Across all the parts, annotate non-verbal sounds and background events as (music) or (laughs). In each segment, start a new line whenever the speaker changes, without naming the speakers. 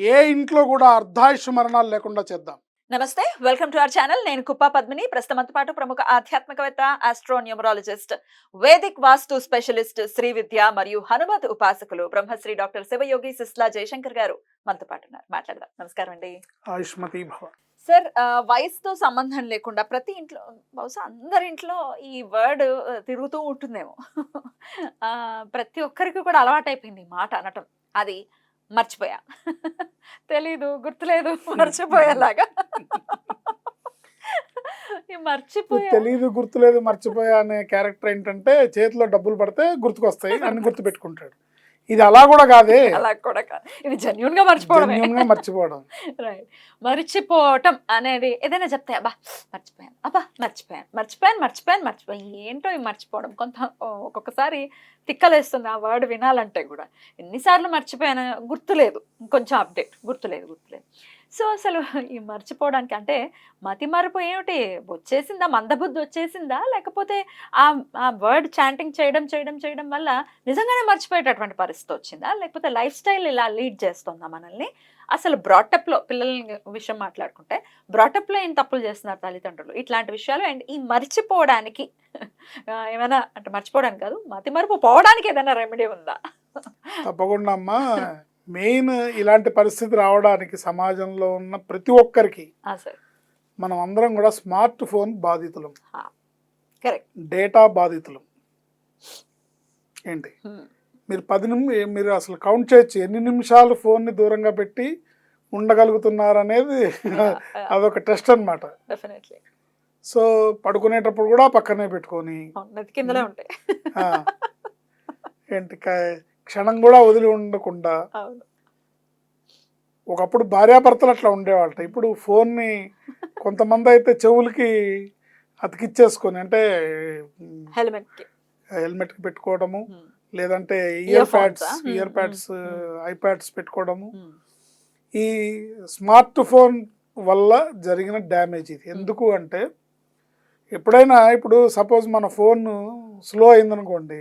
ఏ ఇంట్లో కూడా అర్ధాయుష్ మరణాలు లేకుండా చేద్దాం.
నమస్తే వెల్కమ్ టు అవర్ ఛానల్. నేను కుప్పా పద్మిని ప్రస్తుతంతో పాటు ప్రముఖ ఆధ్యాత్మికవేత్త astronumerologist vedic vastu specialist Shri విద్య మరియు హనుమత్ ఉపాసకులు బ్రహ్మశ్రీ డాక్టర్ శివయోగి సిస్లా జయశంకర్ గారు మనతో పాటు ఉన్నారు. మాట్లాడదాం. నమస్కారం అండి.
ఆయుష్మతి భవ.
సార్ వయసుతో సంబంధం లేకుండా ప్రతి ఇంట్లో బహుశా అందరి ఇంట్లో ఈ వర్డ్ తిరుగుతూ ఉంటుందేమో. ఆ, ప్రతి ఒక్కరికి కూడా అలవాటైపోయింది మాట అనటం. అది మర్చిపోయా. తెలీదు గుర్తులేదు మర్చిపోయేలాగా. మర్చిపోయా.
తెలీదు గుర్తులేదు మర్చిపోయా అనే క్యారెక్టర్ ఏంటంటే చేతిలో డబ్బులు పడితే గుర్తుకొస్తాయి అన్ని గుర్తు పెట్టుకుంటాడు ఇది అలా కూడా కాదే.
అలా కూడా కాదు. ఇది జెన్యున్గా మర్చిపోవడమే.
జెన్యున్గా మర్చిపోవడం. (laughs)
రైట్ మర్చిపోవటం అనేది ఏదైనా చెప్తే అబ్బా మర్చిపోయాను. అబ్బా మర్చిపోయాను. మర్చిపోయాను మర్చిపోయాను మర్చిపోయాను. ఏంటో ఈ మర్చిపోవడం. కొంత ఒక్కొక్కసారి తిక్కలేస్తుంది ఆ వర్డ్ వినాలంటే కూడా ఎన్నిసార్లు మర్చిపోయాను గుర్తులేదు. కొంచెం అప్డేట్. గుర్తులేదు గుర్తులేదు. సో అసలు ఈ మర్చిపోవడానికి అంటే మతి మరపు ఏమిటి? వచ్చేసిందా? మందబుద్ధి వచ్చేసిందా? లేకపోతే ఆ ఆ వర్డ్ చాంటింగ్ చేయడం చేయడం చేయడం వల్ల నిజంగానే మర్చిపోయేటటువంటి పరిస్థితి వచ్చిందా? లేకపోతే లైఫ్ స్టైల్ ఇలా లీడ్ చేస్తుందా మనల్ని? అసలు బ్రాటప్లో పిల్లల విషయం మాట్లాడుకుంటే బ్రాటప్లో ఏం తప్పులు చేస్తున్నారు తల్లిదండ్రులు? ఇట్లాంటి విషయాలు అండ్ ఈ మర్చిపోవడానికి ఏమైనా అంటే మర్చిపోవడానికి కాదు మతి మరపు పోవడానికి ఏదైనా రెమెడీ ఉందా?
తప్పకుండా అమ్మా. మెయిన్ ఇలాంటి పరిస్థితి రావడానికి సమాజంలో ఉన్న ప్రతి ఒక్కరికి మనం అందరం కూడా స్మార్ట్ ఫోన్ బాధితులం. డేటా బాధితులం. ఏంటి? మీరు పది నిమి మీరు అసలు కౌంట్ చేయొచ్చు ఎన్ని నిమిషాలు ఫోన్ని దూరంగా పెట్టి ఉండగలుగుతున్నారు అనేది (laughs) అదొక టెస్ట్ అన్నమాట.
డెఫినెట్లీ.
సో పడుకునేటప్పుడు కూడా పక్కనే పెట్టుకొని (laughs) ఏంటి క్షణం కూడా వదిలి ఉండకుండా ఒకప్పుడు భార్యాభర్తలు అట్లా ఉండేవాళ్ళట. ఇప్పుడు ఫోన్ని (laughs) కొంతమంది అయితే చెవులకి అతికిచ్చేసుకొని అంటే
హెల్మెట్కి
హెల్మెట్కి పెట్టుకోవడము. లేదంటే ear pads ear pads. IPads పెట్టుకోవడము. ఈ స్మార్ట్ ఫోన్ వల్ల జరిగిన డ్యామేజ్ ఇది. ఎందుకు అంటే ఎప్పుడైనా ఇప్పుడు సపోజ్ మన ఫోన్ స్లో అయిందనుకోండి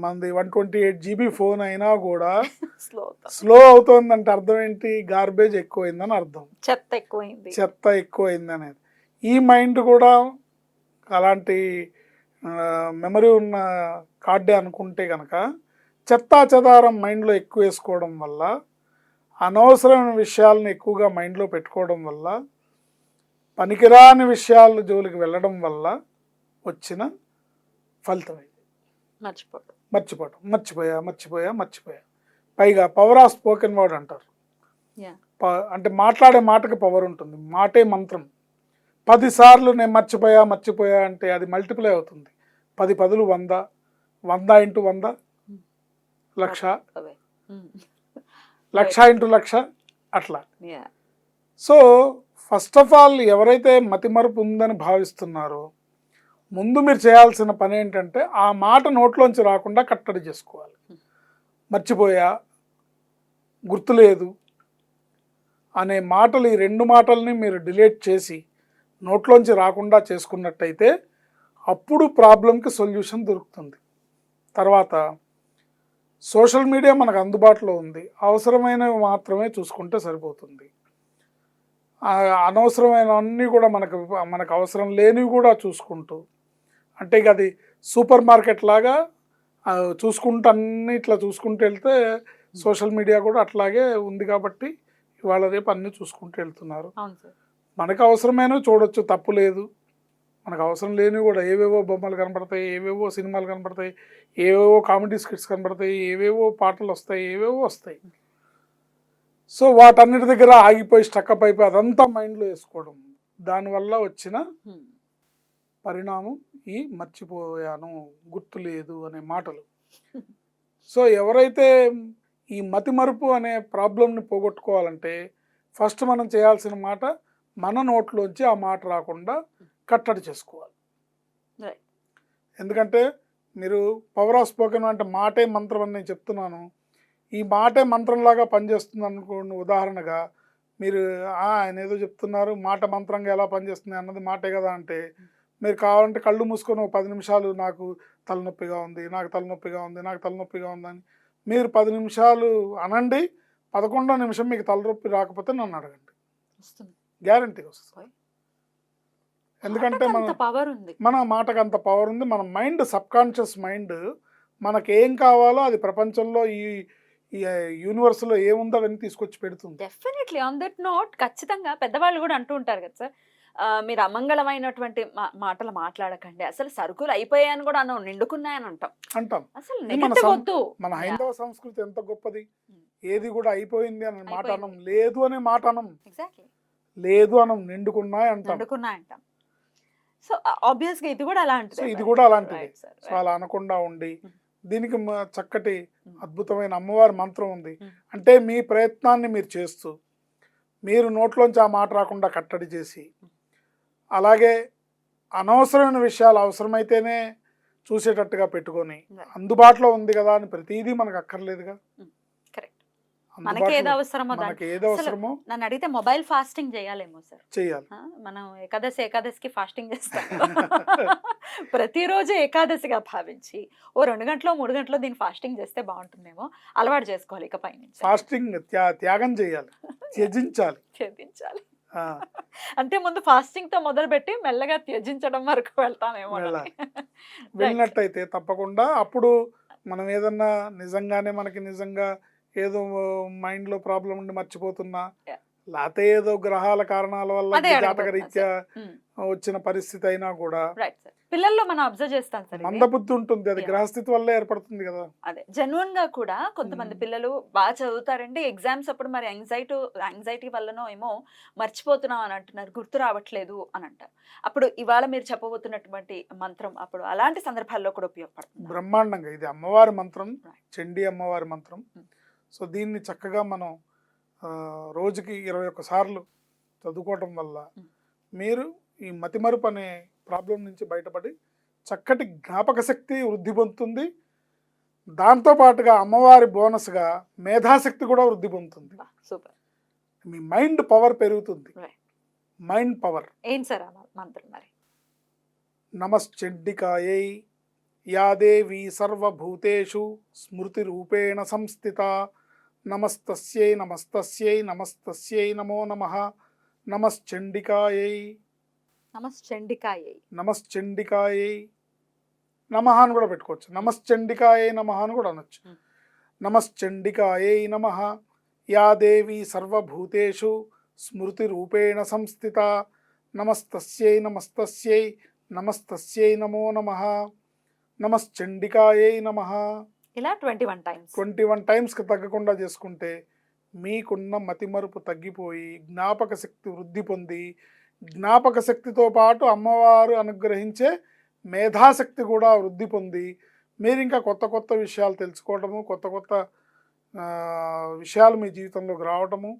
మనది one twenty eight GB phone అయినా కూడా (laughs)
స్లో
స్లో అవుతోందంటే అర్థం ఏంటి? గార్బేజ్ ఎక్కువైందని అర్థం.
చెత్త ఎక్కువైంది.
చెత్త ఎక్కువైంది అనేది. ఈ మైండ్ కూడా అలాంటి మెమరీ ఉన్న కార్డే అనుకుంటే కనుక చెత్తా చెదారం మైండ్లో ఎక్కువ వేసుకోవడం వల్ల అనవసరమైన విషయాలను ఎక్కువగా మైండ్లో పెట్టుకోవడం వల్ల పనికిరాని విషయాల జోలికి వెళ్ళడం వల్ల వచ్చిన ఫలితం ఇది
మర్చిపోవడం
మర్చిపోవడం మర్చిపోయా మర్చిపోయా మర్చిపోయా. పైగా పవర్ ఆఫ్ స్పోకెన్ వర్డ్ అంటారు. అంటే మాట్లాడే మాటకి పవర్ ఉంటుంది. మాటే మంత్రం. పదిసార్లు నేను మర్చిపోయా మర్చిపోయా అంటే అది మల్టిప్లై అవుతుంది. పది పదులు వంద వంద ఇంటూ వంద లక్ష.
అవే (laughs)
లక్ష ఇంటూ లక్ష అట్లా.
Yeah
so first of all ఎవరైతే మతిమరుపు ఉందని భావిస్తున్నారో ముందు మీరు చేయాల్సిన పని ఏంటంటే ఆ మాట నోట్లోంచి రాకుండా కట్టడి చేసుకోవాలి. మర్చిపోయా? గుర్తులేదు అనే మాటలు ఈ రెండు మాటల్ని మీరు డిలీట్ చేసి నోట్లోంచి రాకుండా చేసుకున్నట్టయితే అప్పుడు ప్రాబ్లంకి సొల్యూషన్ దొరుకుతుంది. తర్వాత సోషల్ మీడియా మనకు అందుబాటులో ఉంది. అవసరమైనవి మాత్రమే చూసుకుంటే సరిపోతుంది. అనవసరమైన అన్నీ కూడా మనకు మనకు అవసరం లేనివి కూడా చూసుకుంటూ అంటే ఇక అది సూపర్ మార్కెట్ లాగా చూసుకుంటూ అన్ని ఇట్లా చూసుకుంటూ వెళ్తే సోషల్ మీడియా కూడా అట్లాగే ఉంది కాబట్టి ఇవాళ రేపు అన్నీ చూసుకుంటూ వెళ్తున్నారు. మనకు అవసరమైనవి చూడొచ్చు తప్పు లేదు. మనకు అవసరం లేనివి కూడా ఏవేవో బొమ్మలు కనపడతాయి ఏవేవో సినిమాలు కనపడతాయి ఏవేవో కామెడీ స్కిట్స్ కనపడతాయి ఏవేవో పాటలు వస్తాయి ఏవేవో వస్తాయి. సో వాటన్నిటి దగ్గర ఆగిపోయి స్టక్అప్ అయిపోయి అదంతా మైండ్లో వేసుకోవడం. దానివల్ల వచ్చిన పరిణామం ఈ మర్చిపోయాను గుర్తు లేదు అనే మాటలు. (laughs) సో ఎవరైతే ఈ మతిమరుపు అనే ప్రాబ్లంని పోగొట్టుకోవాలంటే ఫస్ట్ మనం చేయాల్సిన మాట మన నోట్లోంచి ఆ మాట రాకుండా కట్టడి చేసుకోవాలి. ఎందుకంటే మీరు పవర్ ఆఫ్ స్పోకెన్ అంటే మాటే మంత్రం అని నేను చెప్తున్నాను. ఈ మాటే మంత్రంలాగా పనిచేస్తుంది అనుకోండి ఉదాహరణగా మీరు "ఆ, ఆయన ఏదో చెప్తున్నారు మాట మంత్రంగా ఎలా పనిచేస్తుంది అన్నది మాటే కదా అంటే మీరు కావాలంటే కళ్ళు మూసుకొని పది నిమిషాలు నాకు తలనొప్పిగా ఉంది నాకు తలనొప్పిగా ఉంది నాకు తలనొప్పిగా ఉందని మీరు పది నిమిషాలు అనండి పదకొండో నిమిషం మీకు తలనొప్పి రాకపోతే నన్ను అడగండి.
వస్తుంది.
గ్యారంటీ వస్తుంది. ఎందుకంటే మన
పవర్ ఉంది.
మన మాటకు అంత పవర్ ఉంది. మన మైండ్ సబ్ కాన్షియస్ మైండ్ మనకి ఏం కావాలో అది ప్రపంచంలో ఈ ఈ యూనివర్స్లో ఏముందో అవన్నీ తీసుకొచ్చి పెడుతుంది.
డెఫినెట్లీ ఆన్ దట్ నోట్ ఖచ్చితంగా పెద్దవాళ్ళు కూడా అంటూ ఉంటారు కదా సార్ మీరు అమంగళమైనటువంటి మాటలు మాట్లాడకండి. అసలు సరుకులు అయిపోయాయని కూడా అన్నాం నిండుకున్నాయని అంటాం.
అంటాం
అసలు
మన
నెగటివ్
హైందవ సంస్కృతి ఎంత గొప్పది. ఏది కూడా అయిపోయింది అనే మాట. అనం. లేదు అనే మాట అనం.
ఎగ్జాక్ట్లీ
లేదు అనం. నిండుకున్నాయి అంటాం.
నిండుకున్నా అంటాం సో ఆబ్వియస్గా ఇది కూడా అలాంటిది.
సో ఇది కూడా అలాంటిది. సో. అలా అనకుండా ఉండి. దీనికి చక్కటి. అద్భుతమైన అమ్మవారి మంత్రం ఉంది. అంటే మీ ప్రయత్నాన్ని మీరు చేస్తూ మీరు నోట్లోంచి ఆ మాట రాకుండా కట్టడి చేసి అలాగే అనవసరమైన విషయాలు అవసరమైతేనే చూసేటట్టుగా పెట్టుకొని. అందుబాటులో ఉంది కదా అని ప్రతిదీ మనకు అక్కర్లేదుగా.
కరెక్ట్ మనకి ఏది అవసరమో నన్ను అడిగితే మొబైల్ ఫాస్టింగ్ చేయాలేమో సార్.
చేయాలి.
మనం ఏకాదశి ఏకాదశికి ఫాస్టింగ్ చేస్తాం. (laughs) ప్రతిరోజు ఏకాదశిగా భావించి ఓ రెండు గంటలో మూడు గంటలో దీన్ని ఫాస్టింగ్ చేస్తే బాగుంటుందేమో అలవాటు చేసుకోవాలి ఇకపై నుంచి
ఫాస్టింగ్ త్యా- త్యాగం చేయాలి. (laughs) త్యజించాలి.
త్యజించాలి. అంటే ముందు ఫాస్టింగ్తో మొదలుపెట్టి మెల్లగా త్యజించడం వరకు. Right. (laughs)
వెళ్ళినట్టయితే తప్పకుండా అప్పుడు మనం ఏదన్నా నిజంగానే మనకి నిజంగా ఏదో మైండ్లో ప్రాబ్లం ఉండి మర్చిపోతున్నా. లేకపోతే ఏదో గ్రహాల కారణాల వల్ల
అదే
జాతక
అడగబోతున్నా
రీత్యా
ఉమ్,
వచ్చిన పరిస్థితి అయినా కూడా
పిల్లల్లో మనం అబ్జర్వ్ చేస్తాం సార్.
మందబుద్ధి ఉంటుంది. అది. గ్రహస్థితి వల్లే ఏర్పడుతుంది కదా.
అదే. జెన్యున్గా కూడా కొంతమంది. పిల్లలు బాగా చదువుతారండి. ఎగ్జామ్స్ అప్పుడు మరి యాంగ్జైటీ యాంగ్జైటీ వల్లనో ఏమో మర్చిపోతున్నాం అని అంటున్నారు. గుర్తు రావట్లేదు అని అంటారు. అప్పుడు ఇవాళ మీరు చెప్పబోతున్నటువంటి మంత్రం అప్పుడు అలాంటి సందర్భాల్లో కూడా ఉపయోగపడుతుంది?
బ్రహ్మాండంగా. ఇది అమ్మవారి మంత్రం. చండీ అమ్మవారి మంత్రం. సో దీన్ని చక్కగా మనం రోజుకి ఇరవై ఒక్క సార్లు చదువుకోవటం వల్ల. మీరు ఈ మతిమరుపు అనే ప్రాబ్లం నుంచి బయటపడి చక్కటి జ్ఞాపక శక్తి వృద్ధి పొందుతుంది. దాంతో పాటుగా అమ్మవారి బోనస్గా మేధాశక్తి కూడా వృద్ధి పొందుతుంది.
సూపర్.
మీ మైండ్ పవర్ పెరుగుతుంది. Mind power.
ఏం సార్ ఆ మంత్రం మరి?
నమశ్చండికాయై యా దేవీ సర్వభూతేషు స్మృతిరూపేణ సంస్థిత నమస్తస్యై నమస్తస్యై నమస్తస్యై నమో నమః. నమశ్చండికాయై.
నమశ్చండికాయ.
నమశ్చండికాయై. నమః అని కూడా పెట్టుకోవచ్చు. నమశ్చండికాయై నమః అని కూడా అనొచ్చు. నమశ్చండికాయై నమః. యా దేవీ సర్వభూతేషు స్మృతిరూపేణ సంస్థిత. నమస్తస్యై నమస్తస్యై నమస్తస్యై నమో నమః. నమశ్చండికాయై నమః.
ఇలా twenty one times
twenty one టైమ్స్కి తగ్గకుండా చేసుకుంటే మీకున్న మతిమరుపు తగ్గిపోయి జ్ఞాపక శక్తి వృద్ధి పొంది జ్ఞాపక శక్తితో పాటు అమ్మవారు అనుగ్రహించే మేధాశక్తి కూడా వృద్ధి పొంది మీరు ఇంకా కొత్త కొత్త విషయాలు తెలుసుకోవటము కొత్త కొత్త విషయాలు మీ జీవితంలోకి రావటము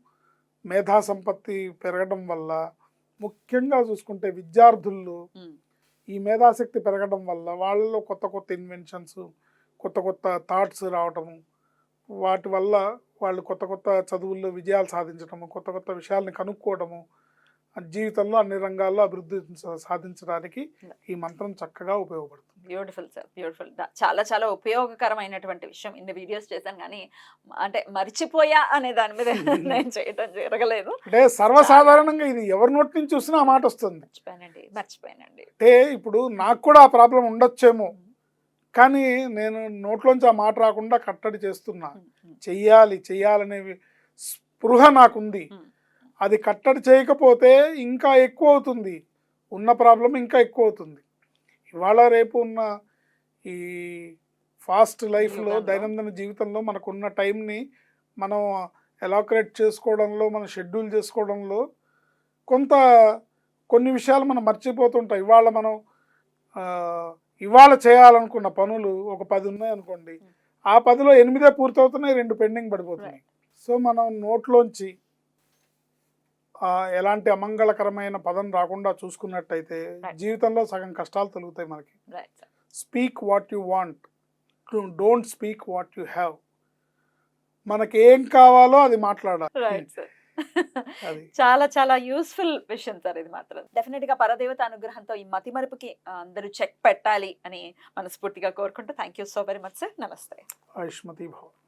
మేధా సంపత్తి పెరగడం వల్ల ముఖ్యంగా చూసుకుంటే విద్యార్థుల్లో ఈ మేధాశక్తి పెరగడం వల్ల వాళ్ళలో కొత్త కొత్త ఇన్వెన్షన్స్ కొత్త కొత్త థాట్స్ రావటము వాటి వల్ల వాళ్ళు కొత్త కొత్త చదువుల్లో విజయాలు సాధించడము కొత్త కొత్త విషయాల్ని కనుక్కోవడము జీవితంలో అన్ని రంగాల్లో అభివృద్ధి సాధించడానికి ఈ మంత్రం చక్కగా ఉపయోగపడుతుంది.
బ్యూటిఫుల్ సార్ బ్యూటిఫుల్ చాలా చాలా ఉపయోగకరమైనటువంటి విషయం. ఇన్ని వీడియోస్ చేశాను కానీ అంటే మర్చిపోయా అనే దాని మీద నేను చేయడం జరగలేదు.
అంటే సర్వసాధారణంగా ఇది ఎవరి నోటి నుంచి చూసినా ఆ మాట వస్తుంది.
మర్చిపోయానండి. మర్చిపోయానండి.
అంటే ఇప్పుడు నాకు కూడా ఆ ప్రాబ్లం ఉండొచ్చేమో. కానీ నేను నోట్లోంచి ఆ మాట రాకుండా కట్టడి చేస్తున్నా. చెయ్యాలి చెయ్యాలనే స్పృహ నాకుంది. అది కట్టడి చేయకపోతే ఇంకా ఎక్కువ అవుతుంది. ఉన్న ప్రాబ్లం ఇంకా ఎక్కువ అవుతుంది. ఇవాళ రేపు ఉన్న ఈ ఫాస్ట్ లైఫ్లో. దైనందిన జీవితంలో మనకున్న టైంని మనం ఎలాకరేట్ చేసుకోవడంలో మనం షెడ్యూల్ చేసుకోవడంలో కొంత కొన్ని విషయాలు మనం మర్చిపోతుంటాం. ఇవాళ మనం ఇవాళ చేయాలనుకున్న పనులు ఒక పది ఉన్నాయి అనుకోండి. ఆ పదిలో ఎనిమిదే పూర్తవుతున్నాయి రెండు పెండింగ్ పడిపోతున్నాయి. సో మనం నోట్లోంచి ఎలాంటి అమంగళకరమైన పదం రాకుండా చూసుకున్నట్టయితే. జీవితంలో సగం కష్టాలు తొలుగుతాయి మనకి. Speak what you want don't speak what you have మనకి ఏం కావాలో అది మాట్లాడాలి.
చాలా చాలా యూస్ఫుల్ విషయం సార్ ఇది మాత్రం. డెఫినెట్గా పరదేవత అనుగ్రహంతో ఈ మతి మరుపుకి అందరూ చెక్ పెట్టాలి అని మనస్ఫూర్తిగా కోరుకుంటూ thank you so very much sir. నమస్తే.
ఆయుష్మతి భవ